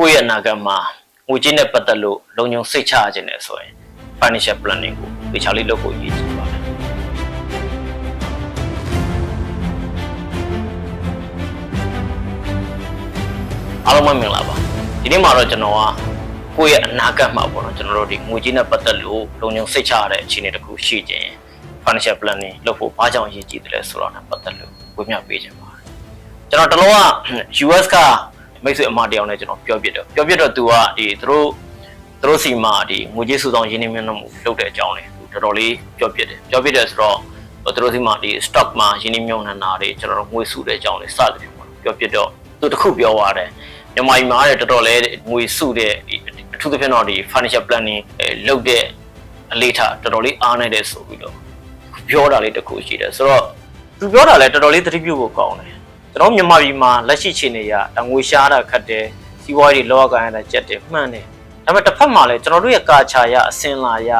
ကိုယ့်ရဲ့အနာဂတ်မှာငွေကြေးနဲ့ပတ်သက်လို့လုံခြုံစိတ်ချရခြင်းနဲ့ဆိုရင် financial planning ကိုသေချာလေးလုပ်ဖို့ရည်ကြီးပါတယ်အားလုံးပဲမင်္ဂလာပါဒီနေ့မှာတော့ကျွန်တော်ကကိုယ့်ရဲ့အနာဂတ်မှာပေါ့နော်ကျွန်တော်တို့ဒီငွေကြေးနဲ့ပတ်သက်လို့လုံခြုံစိတ်ချရတဲ့အခြေအနေတစ်ခုရှိခြင်း financial planning လုပ်ဖို့ဘာကြောင့်အရေးကြီးတယ်လဲဆိုတော့ပတ်သက်လို့ဝေမျှပေးခြင်းပါတယ်ကျွန်တော်တလုံးက US က မိတ်ဆွေအမတယောက်နဲ့ကျွန်တော်ပြောပြတယ်ပြောပြတော့သူကဒီသူတို့သူတို့စီမှာဒီငွေကြေးစုဆောင်ရင်းနှီးမြှုပ်နှံမှုလုပ်တဲ့အကြောင်းလေးတော်တော်လေးပြောပြတယ်ပြောပြတယ်ဆိုတော့သူတို့စီမှာဒီ stock မှာရင်းနှီးမြှုပ်နှံတာတွေကျွန်တော်တို့ငွေစုတဲ့အကြောင်းလေးစသဖြင့်ပေါ့ပြောပြတော့သူတခုပြောသွားတယ်မြန်မာပြည်မှာတဲ့တော်တော်လေးငွေစုတဲ့ဒီအထူးသဖြင့်တော့ဒီ financial planning လုပ်တဲ့အလေးထားတော်တော်လေးအားနေတယ်ဆိုပြီးတော့ပြောတာလေးတခုရှိတယ်ဆိုတော့သူပြောတာလည်းတော်တော်လေးသတိပြုဖို့ကောင်းတယ် ကျွန်တော်မြန်မာပြည်မှာလက်ရှိချိန်နေရတငွေရှားတာခတ်တယ်စီးပွားရေးလောကကန်ရတာကြက်တယ်မှန်တယ်ဒါပေမဲ့တစ်ဖက်မှာလည်းကျွန်တော်တို့ရဲ့ကာချာရအစင်လာရ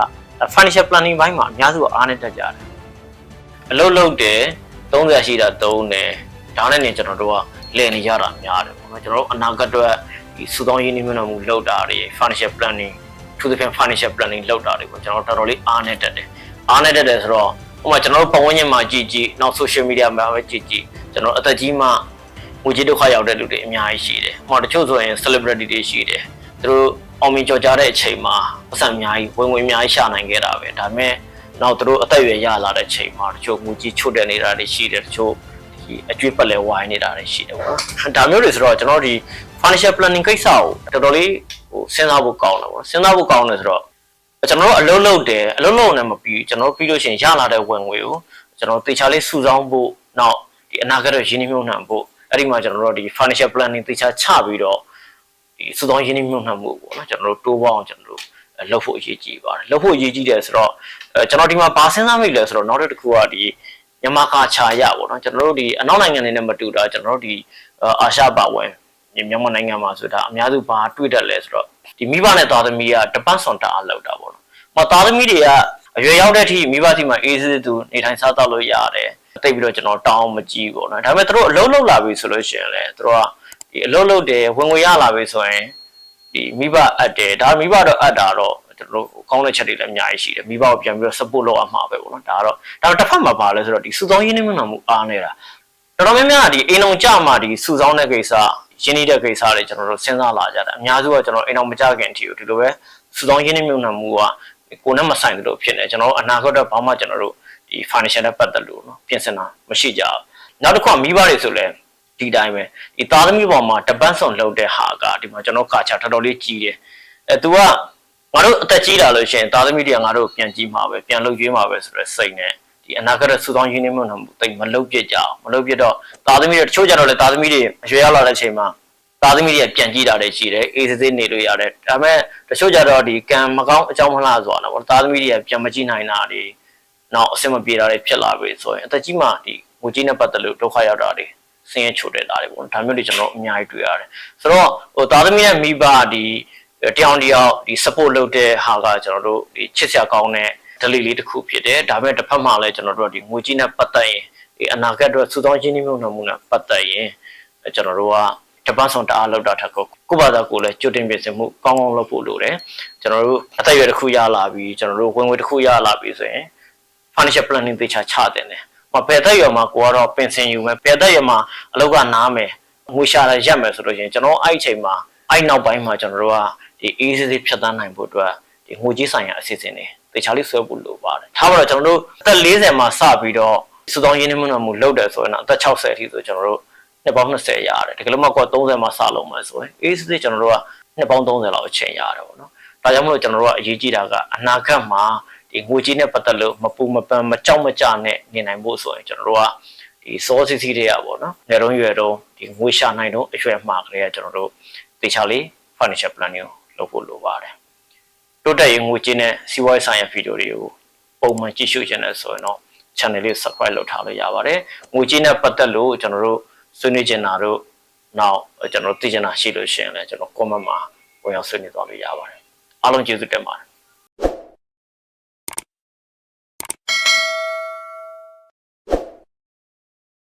financial planning ဘိုင်းမှာအများစုအားနေတတ်ကြတယ်အလုပ်လုပ်တယ်30ရှိတာ3တယ်ဒါနဲ့နေကျွန်တော်တို့ကလည်နေရတာများတယ်ပေါ့နော်ကျွန်တော်တို့အနာဂတ်အတွက်ဒီစုဆောင်းရင်းနှီးမြှုပ်နှံမှုလုပ်တာတွေ financial planning သူသဖြင့် financial planning လုပ်တာတွေပေါ့ကျွန်တော်တော်တော်လေးအားနေတတ်တယ်အားနေတတ်တယ်ဆိုတော့ ဥပမာကျွန်တော်တို့ပတ်ဝန်းကျင်မှာကြည့်ကြည့်နောက် social media မှာပဲကြည့်ကြည့်ကျွန်တော်အသက်ကြီးမှငွေကြေးဒုက္ခရောက်တဲ့လူတွေအများကြီးရှိတယ်။ဟောတချို့ဆိုရင် celebrity တွေရှိတယ်။သူတို့အောင်မြင်ကြော်ကြားတဲ့အချိန်မှာပတ်စံအများကြီးဝင်ဝင်အများကြီးရှာနိုင်ခဲ့တာပဲ။ဒါပေမဲ့နောက်သူတို့အသက်အရွယ်ရလာတဲ့အချိန်မှာတချို့ငွေကြေးချွတ်တဲ့နေတာတွေရှိတယ်တချို့ဒီအကျွေးပတ်လဲဝိုင်းနေတာတွေရှိတယ်ပေါ့။ဒါမျိုးတွေဆိုတော့ကျွန်တော်ဒီ financial planning ကိစ္စကိုတော်တော်လေးဟိုစဉ်းစားဖို့ကောင်းတယ်ပေါ့။စဉ်းစားဖို့ကောင်းတယ်ဆိုတော့ ကျွန်တော်တို့အလုပ်လုပ်တယ်အလုပ်လုပ်နေမှာပြီးကျွန်တော်တို့ပြီးလို့ရှိရင်ရလာတဲ့ဝင်ငွေကိုကျွန်တော်တေချာလေးစုဆောင်းဖို့နောက်ဒီအနာဂတ်ရင်းနှီးမြှုပ်နှံဖို့အဲ့ဒီမှာကျွန်တော်တို့ဒီ financial planning တေချာချပြီးတော့ဒီစုဆောင်းရင်းနှီးမြှုပ်နှံမှုပေါ့နော်ကျွန်တော်တို့တိုးပေါအောင်ကျွန်တော်တို့လုပ်ဖို့အရေးကြီးပါတယ်လုပ်ဖို့အရေးကြီးတယ်ဆိုတော့အဲကျွန်တော်ဒီမှာဘာစဉ်းစားမိလဲဆိုတော့နောက်တစ်ခုကဒီမြန်မာကာချာရပေါ့နော်ကျွန်တော်တို့ဒီအနောက်နိုင်ငံတွေနဲ့မတူတာကျွန်တော်တို့ဒီအာရှပါဝင်မြန်မာနိုင်ငံမှာဆိုတာအများစုဘာတွေ့တတ်လဲဆိုတော့ဒီမိဘနဲ့သားသမီးကတပတ်စွန်တအားလောက်တာပေါ့ နော်။မသားသမီးတွေကအရွယ်ရောက်တဲ့အထိမိဘစီမှာအေးစစ်သူနေထိုင်စားသောက်လို့ရတယ်။တိတ်ပြီးတော့ကျွန်တော်တောင်းမကြည့်ပေါ့နော်။ဒါပေမဲ့သူတို့အလုံးလုံးလာပြီဆိုလို့ရှိရင်လေသူတို့ကဒီအလုံးလုံးတယ်ဝင်ငွေရလာပြီဆိုရင်ဒီမိဘအပ်တယ်ဒါမိဘတော့အပ်တာတော့ကျွန်တော်တို့ကောင်းတဲ့ချက်တွေလည်းအများကြီးရှိတယ်မိဘကိုပြန်ပြီးတော့ support လုပ်ရမှာပဲပေါ့နော်ဒါကတော့ဒါတော့တစ်ဖက်မှာပါလဲဆိုတော့ဒီစုဆောင်းရင်းနှီးမြှုပ်နှံမှုအားနေတာတော်တော်များများဒီအိမ်အောင်ကြမှာဒီစုဆောင်းတဲ့ကိစ္စရင်းနှီးတဲ့ကိစ္စတွေကျွန်တော်တို့စဉ်းစားလာကြတာအများစုကကျွန်တော်အိမ်အောင်မကြခင်အထိကိုဒီလိုပဲစုဆောင်းရင်းနှီးမြှုပ်နှံမှုက ကိုယ်နဲ့မဆိုင်တယ်လို့ဖြစ်နေကျွန်တော်တို့အနာဂတ်တော့ဘာမှကျွန်တော်တို့ဒီ financial နဲ့ပတ်သက်လို့နော်ပြင်ဆင်တာမရှိကြဘူးနောက်တစ်ခုကမိဘတွေဆိုလဲဒီတိုင်းပဲဒီသားသမီးပေါ်မှာတပတ်စွန်လုပ်တဲ့ဟာကဒီမှာကျွန်တော်ကာချာတော်တော်လေးကြီးတယ်အဲ तू ကငါတို့အသက်ကြီးလာလို့ရှိရင်သားသမီးတွေကငါတို့ပြန်ကြည့်မှာပဲပြန်လုပ်ကြွေးမှာပဲဆိုတော့စိတ်နဲ့ဒီအနာဂတ်ဆူဆောင်းရင်းနှီးမြှုပ်နှံမှုတိတ်မလုပ်ပြကြအောင်မလုပ်ပြတော့သားသမီးတွေတချို့ကြတော့လေသားသမီးတွေအရွယ်ရောက်လာတဲ့အချိန်မှာ သားသမီးတွေကပြန်ကြည့်တာတွေရှိတယ်အေးစစ်စစ်နေလို့ရတယ်ဒါပေမဲ့တချို့ကြတော့ဒီကံမကောင်းအကြောင်းမလားဆိုတာပေါ့သားသမီးတွေကပြန်မကြည့်နိုင်တာတွေနောက်အဆင်မပြေတာတွေဖြစ်လာပြီဆိုရင်အသက်ကြီးမှဒီငွေကြီးနဲ့ပတ်သက်လို့ဒုက္ခရောက်တာတွေဆင်းရဲချိုတဲ့တာတွေပေါ့ဒါမျိုးတွေကျွန်တော်အများကြီးတွေ့ရတယ်ဆိုတော့ဟိုသားသမီးရဲ့မိဘဒီတယောက်တယောက်ဒီ support လုပ်တဲ့ဟာကကျွန်တော်တို့ဒီချစ်စရာကောင်းတဲ့ delay လေးတစ်ခုဖြစ်တယ်ဒါပေမဲ့တစ်ဖက်မှာလည်းကျွန်တော်တို့ဒီငွေကြီးနဲ့ပတ်သက်ရင်ဒီအနာဂတ်အတွက်စုဆောင်းခြင်းနှမြုံနှမှုနဲ့ပတ်သက်ရင်ကျွန်တော်တို့က တပတ်ဆောင်တအားလောက်တာထက်ကိုကိုယ့်ဘာသာကိုယ်လည်းကြိုတင်ပြင်ဆင်မှုကောင်းကောင်းလုပ်ဖို့လိုတယ်ကျွန်တော်တို့အသက်အရွယ်တစ်ခုရလာပြီကျွန်တော်တို့ဝင်ငွေတစ်ခုရလာပြီဆိုရင် financial planning သေချာချတင်တယ်။ဟောဘယ်သက်ရွယ်မှာကိုကတော့ပင်စင်ယူမယ်ဘယ်သက်ရွယ်မှာအလုပ်ကနားမယ်ငွေရှာရရက်မယ်ဆိုလို့ရှိရင်ကျွန်တော်အဲ့အချိန်မှာအဲ့နောက်ပိုင်းမှာကျွန်တော်တို့ကဒီ easy ဖြတ်သန်းနိုင်ဖို့အတွက်ဒီငွေကြီးဆိုင်ရာအစီအစဉ်တွေသေချာလေးဆွဲဖို့လိုပါတယ်။ထားပါတော့ကျွန်တော်တို့အသက်40မှာစပြီးတော့စုဆောင်ရင်းနှီးမြှုပ်နှံမှုလုပ်တယ်ဆိုရင်တော့အသက်60အထိဆိုကျွန်တော်တို့ နှစ်ပေါင်း20ရတယ်တကယ်လို့မကွာ30မှာစလုံးမယ်ဆိုရင် easy ကျွန်တော်တို့ကနှစ်ပေါင်း30လောက်အချိန်ရတယ်ပေါ့နော်။ဒါကြောင့်မလို့ကျွန်တော်တို့ကအရေးကြီးတာကအနာဂတ်မှာဒီငွေကြေးနဲ့ပတ်သက်လို့မပူမပန်မကြောက်မကြနဲ့နေနိုင်ဖို့ဆိုရင်ကျွန်တော်တို့ကဒီစောစီစီတွေကပေါ့နော်ငယ်တုန်းရွယ်တုန်းဒီငွေရှာနိုင်တော့အရွယ်မှာကလေးကကျွန်တော်တို့တေချာလေး financial planning ကိုလုပ်ဖို့လိုပါတယ်တိုးတက်ရင်ငွေကြေးနဲ့စီးပွားရေးဆိုင်ရာဗီဒီယိုတွေကိုပုံမှန်ကြည့်ရှုခြင်းနဲ့ဆိုရင်တော့ channel လေး subscribe လုပ်ထားလို့ရပါတယ်ငွေကြေးနဲ့ပတ်သက်လို့ကျွန်တော်တို့ ဆွေးနွေးချင်တာတို့နောက်ကျွန်တော်တို့သိချင်တာရှိလို့ရှိရင်လည်းကျွန်တော် comment မှာဝင်ရောက်ဆွေးနွေးသွားလို့ရပါတယ်အားလုံးကျေးဇူးတင်ပါတယ်